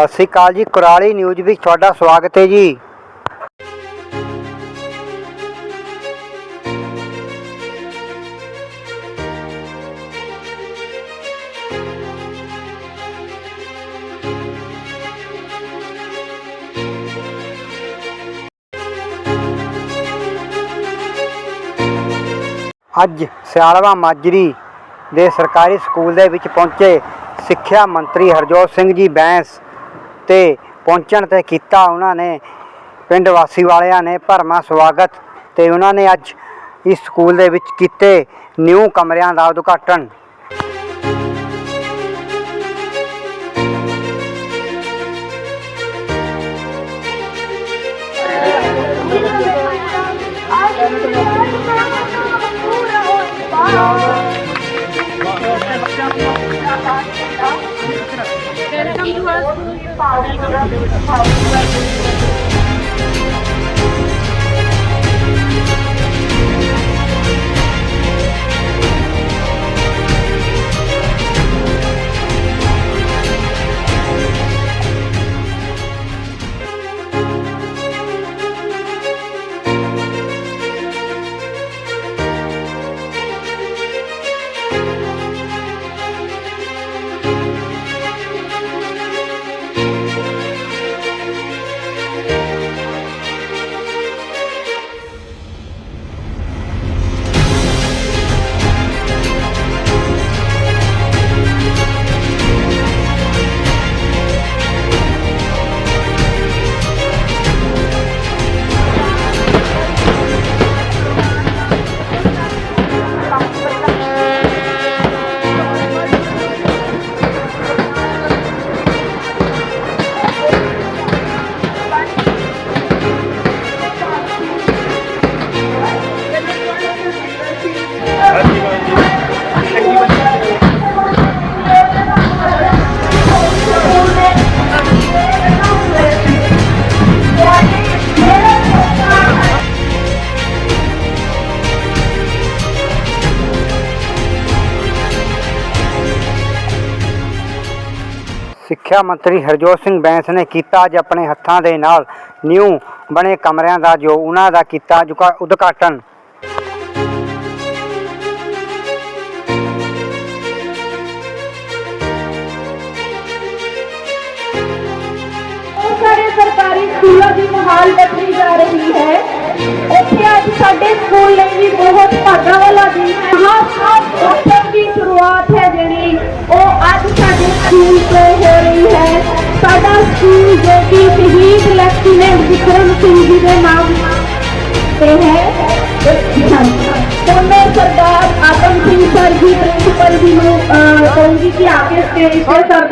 ਸਤਿ ਸ੍ਰੀ ਅਕਾਲ ਜੀ, ਕੁਰਾਲੀ ਨਿਊਜ਼ ਵਿੱਚ ਤੁਹਾਡਾ ਸਵਾਗਤ ਹੈ ਜੀ। ਅੱਜ ਸਿਆਲਵਾ ਮਾਜਰੀ ਦੇ ਸਰਕਾਰੀ ਸਕੂਲ ਦੇ ਵਿੱਚ ਪਹੁੰਚੇ ਸਿੱਖਿਆ ਮੰਤਰੀ ਹਰਜੋਤ ਸਿੰਘ ਜੀ ਬੈਂਸ ਤੇ ਪਹੁੰਚਣ ਤੇ ਕੀਤਾ ਉਹਨਾਂ ਨੇ, ਪਿੰਡ ਵਾਸੀ ਵਾਲਿਆਂ ਨੇ ਭਰਮਾ ਸਵਾਗਤ ਤੇ ਉਹਨਾਂ ਨੇ ਅੱਜ ਇਸ ਸਕੂਲ ਦੇ ਵਿੱਚ ਕੀਤੇ ਨਿਊ ਕਮਰਿਆਂ ਦਾ ਉਦਘਾਟਨ। out there with the power of the revolution. ਸਿੱਖਿਆ ਮੰਤਰੀ ਹਰਜੋਤ ਸਿੰਘ ਬੈਂਸ ਨੇ ਕੀਤਾ ਅੱਜ ਆਪਣੇ ਹੱਥਾਂ ਦੇ ਨਾਲ ਨਿਊ ਬਣੇ ਕਮਰਿਆਂ ਦਾ ਜੋ ਉਹਨਾਂ ਦਾ ਕੀਤਾ ਉਦਘਾਟਨ। ਸਕੂਲਾਂ ਦੀ ਮੁਹਾਲ ਬਦਲੀ ਜਾ ਰਹੀ ਹੈ ਉੱਥੇ ਅੱਜ ਸਾਡੇ ਸਕੂਲ ਲਈ ਵੀ ਬਹੁਤ ਭਾਗਾਂ ਵਾਲਾ ਦਿਨ ਹੈ। ਹਾਂ ਉੱਤਰ ਦੀ ਸ਼ੁਰੂਆਤ ਹੈ ਜਿਹੜੀ। ਉਹ ਅੱਜ ਸਾਡੇ ਸਕੂਲ ਤੋਂ ਹੋ ਰਹੀ ਹੈ। ਸਾਡਾ ਸਕੂਲ ਜੋ ਕਿ ਸ਼ਹੀਦ ਲੈਫਟੀਨੈਂਟ ਵਿਕਰਮ ਸਿੰਘ ਜੀ ਦੇ ਨਾਮ ਤੇ ਹੈ। ਹੁਣ ਮੈਂ ਸਰਦਾਰ ਆਤਮ ਸਿੰਘ ਸਰ ਜੀ ਪ੍ਰਿੰਸੀਪਲ ਜੀ ਨੂੰ ਅਹ, ਕਹੂੰਗੀ ਕਿ ਆ ਕੇ ਸਟੇਜ ਤੇ ਸਰ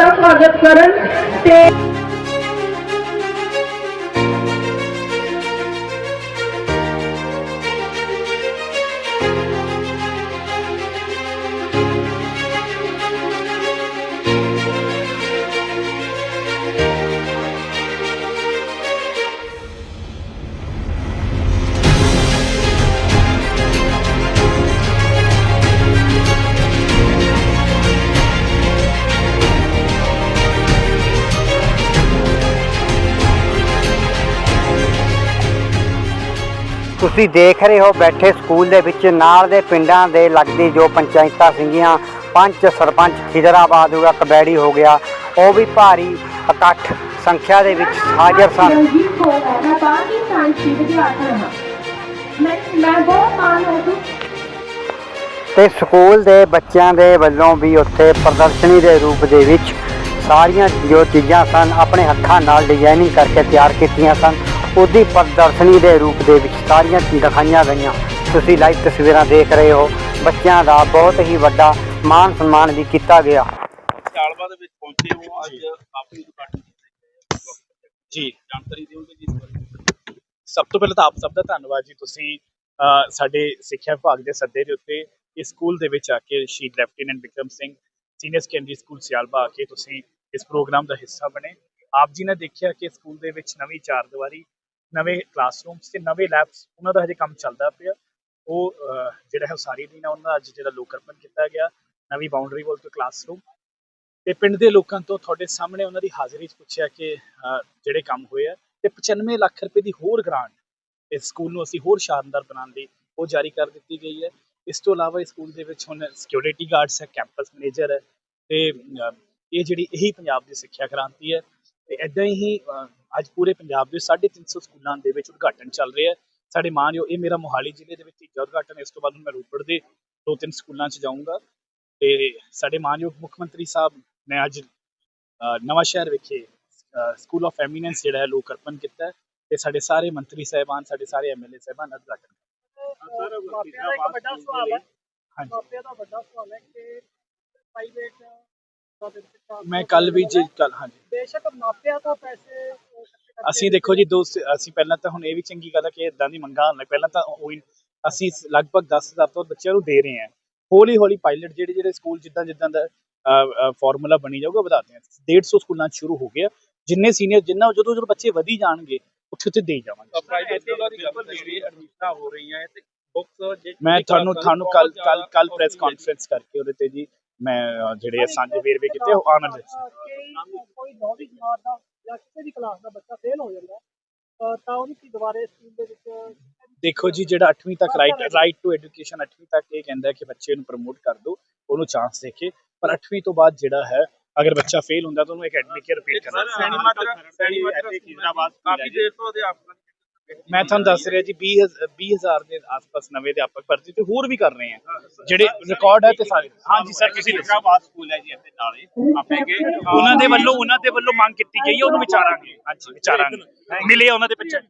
ਤੁਸੀਂ ਦੇਖ ਰਹੇ ਹੋ ਬੈਠੇ ਸਕੂਲ ਦੇ ਵਿੱਚ ਨਾਲ ਦੇ ਪਿੰਡਾਂ ਦੇ ਲੱਗਦੀ ਜੋ ਪੰਚਾਇਤਾਂ ਸੀਗੀਆਂ ਪੰਚ ਸਰਪੰਚ ਖਿਦਰਾਬਾਦ ਹੋ ਗਿਆ ਕਬੈੜੀ ਹੋ ਗਿਆ ਉਹ ਵੀ ਭਾਰੀ ਇਕੱਠ ਸੰਖਿਆ ਦੇ ਵਿੱਚ ਹਾਜ਼ਰ ਸਨ। ਤੇ ਸਕੂਲ ਦੇ ਬੱਚਿਆਂ ਦੇ ਵੱਲੋਂ ਵੀ ਉੱਥੇ ਪ੍ਰਦਰਸ਼ਨੀ ਦੇ ਰੂਪ ਦੇ ਵਿੱਚ ਸਾਰੀਆਂ ਜੋ ਚੀਜ਼ਾਂ ਸਨ ਆਪਣੇ ਹੱਥਾਂ ਨਾਲ ਡਿਜ਼ਾਈਨਿੰਗ ਕਰਕੇ ਤਿਆਰ ਕੀਤੀਆਂ ਸਨ। ਉਹਦੀ ਪ੍ਰਦਰਸ਼ਨੀ ਦੇ ਰੂਪ ਦੇ ਵਿੱਚ ਸਾਰੀਆਂ ਦਿਖਾਈਆਂ ਗਈਆਂ। ਤੁਸੀਂ ਲਾਈਵ ਤਸਵੀਰਾਂ ਦੇਖ ਰਹੇ ਹੋ। ਬੱਚਿਆਂ ਦਾ ਬਹੁਤ ਹੀ ਵੱਡਾ ਮਾਨ ਸਨਮਾਨ ਵੀ ਕੀਤਾ ਗਿਆ। ਸਿਆਲਵਾ ਦੇ ਵਿੱਚ ਪਹੁੰਚੇ ਹੋ। ਅੱਜ ਕਾਫੀ ਉਦਘਾਟਨ ਕੀਤਾ ਗਿਆ। ਜੀ। ਜਾਣਕਾਰੀ ਦਿਓਗੇ ਜੀ ਇਸ ਬਾਰੇ? ਸਭ ਤੋਂ ਪਹਿਲਾਂ ਤਾਂ ਆਪ ਸਭ ਦਾ ਧੰਨਵਾਦ ਜੀ। ਤੁਸੀਂ ਸਾਡੇ ਸਿੱਖਿਆ ਵਿਭਾਗ ਦੇ ਸੱਦੇ ਦੇ ਉੱਤੇ ਇਸ ਸਕੂਲ ਦੇ ਵਿੱਚ ਆ ਕੇ ਸ਼ਹੀਦ lieutenant Vikram Singh senior secondary school Sialba ਆ ਕੇ ਤੁਸੀਂ ਇਸ ਪ੍ਰੋਗਰਾਮ ਦਾ ਹਿੱਸਾ ਬਣੇ। ਆਪ ਜੀ ਨੇ ਦੇਖਿਆ ਕਿ ਸਕੂਲ ਦੇ ਵਿੱਚ ਨਵੀਂ ਚਾਰ ਦੀਵਾਰੀ ਨਵੇਂ ਕਲਾਸਰੂਮਸ ਤੇ ਨਵੇਂ ਲੈਬਸ ਉਹਨਾਂ ਦਾ ਹਜੇ ਕੰਮ ਚੱਲਦਾ ਪਿਆ। ਉਹ ਜਿਹੜਾ ਹੈ ਉਸਾਰੀ ਦਿਨ ਨਾ, ਉਹਨਾਂ ਦਾ ਅੱਜ ਜਿਹੜਾ ਲੋਕਾਰਪਣ ਕੀਤਾ ਗਿਆ, ਨਵੀਂ ਬਾਉਂਡਰੀ ਵਾਲ ਤੋਂ ਕਲਾਸਰੂਮ ਤੇ ਪਿੰਡ ਦੇ ਲੋਕਾਂ ਤੋਂ ਤੁਹਾਡੇ ਸਾਹਮਣੇ ਉਹਨਾਂ ਦੀ ਹਾਜ਼ਰੀ 'ਚ ਪੁੱਛਿਆ ਕਿ ਜਿਹੜੇ ਕੰਮ ਹੋਏ ਆ। ਤੇ 95 ਲੱਖ ਰੁਪਏ ਦੀ ਹੋਰ ਗ੍ਰਾਂਟ ਇਸ ਸਕੂਲ ਨੂੰ ਅਸੀਂ ਹੋਰ ਸ਼ਾਨਦਾਰ ਬਣਾਉਣ ਲਈ ਉਹ ਜਾਰੀ ਕਰ ਦਿੱਤੀ ਗਈ ਹੈ। ਇਸ ਤੋਂ ਇਲਾਵਾ ਇਸ ਸਕੂਲ ਦੇ ਵਿੱਚ ਹੁਣ ਸਿਕਿਉਰਿਟੀ ਗਾਰਡਸ ਹੈ ਕੈਂਪਸ ਮੈਨੇਜਰ ਹੈ। ਤੇ ਇਹ ਜਿਹੜੀ, ਇਹੀ ਪੰਜਾਬ ਦੀ ਸਿੱਖਿਆ ਕ੍ਰਾਂਤੀ ਹੈ। ਤੇ ਇਦਾਂ ਹੀ ਅੱਜ ਪੂਰੇ ਪੰਜਾਬ ਦੇ 350 ਸਕੂਲਾਂ ਦੇ ਵਿੱਚ ਉਦਘਾਟਨ ਚੱਲ ਰਿਹਾ ਹੈ। ਸਾਡੇ ਮਾਨਯੋਗ ਇਹ ਮੇਰਾ ਮੋਹਾਲੀ ਜ਼ਿਲ੍ਹੇ ਦੇ ਵਿੱਚ ਤੀਜਾ ਉਦਘਾਟਨ। ਇਸ ਤੋਂ ਬਾਅਦ ਮੈਂ ਰੋਪੜ ਦੇ ਦੋ ਤਿੰਨ ਸਕੂਲਾਂ 'ਚ ਜਾਊਂਗਾ। ਤੇ ਸਾਡੇ ਮਾਨਯੋਗ ਮੁੱਖ ਮੰਤਰੀ ਸਾਹਿਬ ਨੇ ਅੱਜ ਨਵਾਂ ਸ਼ਹਿਰ ਵਿਖੇ ਸਕੂਲ ਆਫ ਐਮੀਨੈਂਸ ਜਿਹੜਾ ਹੈ ਲੋਕ ਅਰਪਣ ਕੀਤਾ ਹੈ। ਤੇ ਸਾਡੇ ਸਾਰੇ ਮੰਤਰੀ ਸਾਹਿਬਾਨ ਸਾਡੇ ਸਾਰੇ ਐਮਐਲਏ ਸਾਹਿਬਾਨ ਉਦਘਾਟਨ ਮਾਪਿਆਂ ਦਾ ਇੱਕ ਵੱਡਾ ਸਵਾਲ ਹੈ। ਹਾਂਜੀ। ਮਾਪਿਆਂ ਦਾ ਵੱਡਾ ਸਵਾਲ ਹੈ ਕਿ ਪ੍ਰਾਈਵੇਟ ਮੈਂ ਕੱਲ ਵੀ ਜੀ ਕੱਲ ਹਾਂਜੀ। ਬੇਸ਼ੱਕ ਮਾਪਿਆਂ ਤੋਂ ਪੈਸੇ ਅਸੀਂ ਦੇਖੋ ਜੀ ਦੋਸਤ ਅਸੀਂ ਪਹਿਲਾਂ ਤਾਂ ਹੁਣ ਇਹ ਵੀ ਚੰਗੀ ਗੱਲ ਹੈ ਕਿ ਇਦਾਂ ਦੀ ਮੰਗਾਂ ਲੱਗ ਪਹਿਲਾਂ ਤਾਂ ਉਹੀ ਅਸੀਂ ਲਗਭਗ 10000 ਤੋਂ ਬੱਚਿਆਂ ਨੂੰ ਦੇ ਰਹੇ ਹਾਂ। ਹੌਲੀ ਹੌਲੀ ਪਾਇਲਟ ਜਿਹੜੇ ਜਿਹੜੇ ਸਕੂਲ ਜਿੱਦਾਂ ਜਿੱਦਾਂ ਦਾ ਫਾਰਮੂਲਾ ਬਣੀ ਜਾਊਗਾ ਵਧਾਤੇ ਹਾਂ। 150 ਸਕੂਲਾਂ 'ਚ ਸ਼ੁਰੂ ਹੋ ਗਿਆ ਜਿੰਨੇ ਸੀਨੀਅਰ ਜਿੰਨਾ ਜਦੋਂ ਜਦੋਂ ਬੱਚੇ ਵਧੀ ਜਾਣਗੇ ਉੱਥੇ ਉੱਥੇ ਦੇ ਜਾਵਾਂਗੇ। ਪ੍ਰਾਈਵੇਟ ਸਕੂਲਾਂ ਦੀ ਗੱਲ ਕਰੀਏ ਐਡਮਿਸ਼ਨਾਂ ਹੋ ਰਹੀਆਂ ਹੈ ਤੇ ਬੁੱਕਸ ਜੇ ਮੈਂ ਤੁਹਾਨੂੰ ਤੁਹਾਨੂੰ ਕੱਲ ਕੱਲ ਕੱਲ ਪ੍ਰੈਸ ਕਾਨਫਰੰਸ ਕਰਕੇ ਉਹਦੇ ਤੇ ਜੀ ਮੈਂ ਜਿਹੜੇ ਸਾਂਝੇ ਵੇਰਵੇ ਕੀਤੇ ਉਹ ਦੇ ਕਿ ਕੋਈ ਨੌਵੀਂ ਜਮਾਤ ਦਾ ਜਾਂ ਕਿਸੇ ਵੀ ਕਲਾਸ ਦਾ ਬੱਚਾ ਫੇਲ ਹੋ ਜਾਂਦਾ ਤਾਂ ਉਹਨੂੰ ਕੀ ਦੁਬਾਰੇ ਸਕੂਲ ਦੇ ਵਿੱਚ ਦੇਖੋ ਜੀ ਜਿਹੜਾ 8ਵੀਂ ਤੱਕ ਰਾਈਟ ਰਾਈਟ ਟੂ ਐਜੂਕੇਸ਼ਨ 8ਵੀਂ ਤੱਕ ਇਹ ਕਹਿੰਦਾ ਕਿ ਬੱਚੇ ਨੂੰ ਪ੍ਰਮੋਟ ਕਰ ਦਿਓ ਉਹਨੂੰ ਚਾਂਸ ਦੇ ਕੇ ਪਰ 8ਵੀਂ ਤੋਂ ਬਾਅਦ ਜਿਹੜਾ ਹੈ ਅਗਰ ਬੱਚਾ ਫੇਲ ਹੁੰਦਾ ਤਾਂ ਉਹਨੂੰ ਅਕੈਡਮਿਕ ਈਅਰ ਰਿਪੀਟ ਕਰਨਾ। ਸੈਣੀ ਮਾਤਰਾ ਸੈਣੀ ਮਾਤਰਾ ਹੈਦਰਾਬਾਦ ਕਾਫੀ ਦੇਰ ਤੋਂ ਅਧਿਆਪਕ ਮੈਂ ਤੁਹਾਨੂੰ ਦੱਸ ਰਿਹਾ ਜੀ 20 20000 ਦੇ ਆਸ-ਪਾਸ ਨਵੇਂ ਅਧਿਆਪਕ ਭਰਤੀ ਤੇ ਹੋਰ ਵੀ ਕਰ ਰਹੇ ਆ। ਜਿਹੜੇ ਰਿਕਾਰਡ ਹੈ ਤੇ ਸਾਰੇ। ਹਾਂਜੀ ਸਰ ਤੁਸੀਂ ਦੱਸੋ। ਹੈਦਰਾਬਾਦ ਸਕੂਲ ਹੈ ਜੀ ਇੱਥੇ ਨਾਲੇ ਆਪੇ ਗਏ ਉਹਨਾਂ ਦੇ ਵੱਲੋਂ ਉਹਨਾਂ ਦੇ ਵੱਲੋਂ ਮੰਗ ਕੀਤੀ ਗਈ ਹੈ ਉਹਨੂੰ ਵਿਚਾਰਾਂਗੇ। ਹਾਂਜੀ ਵਿਚਾਰਾਂਗੇ। ਮਿਲੇ ਉਹਨਾਂ ਦੇ ਬੱਚੇ।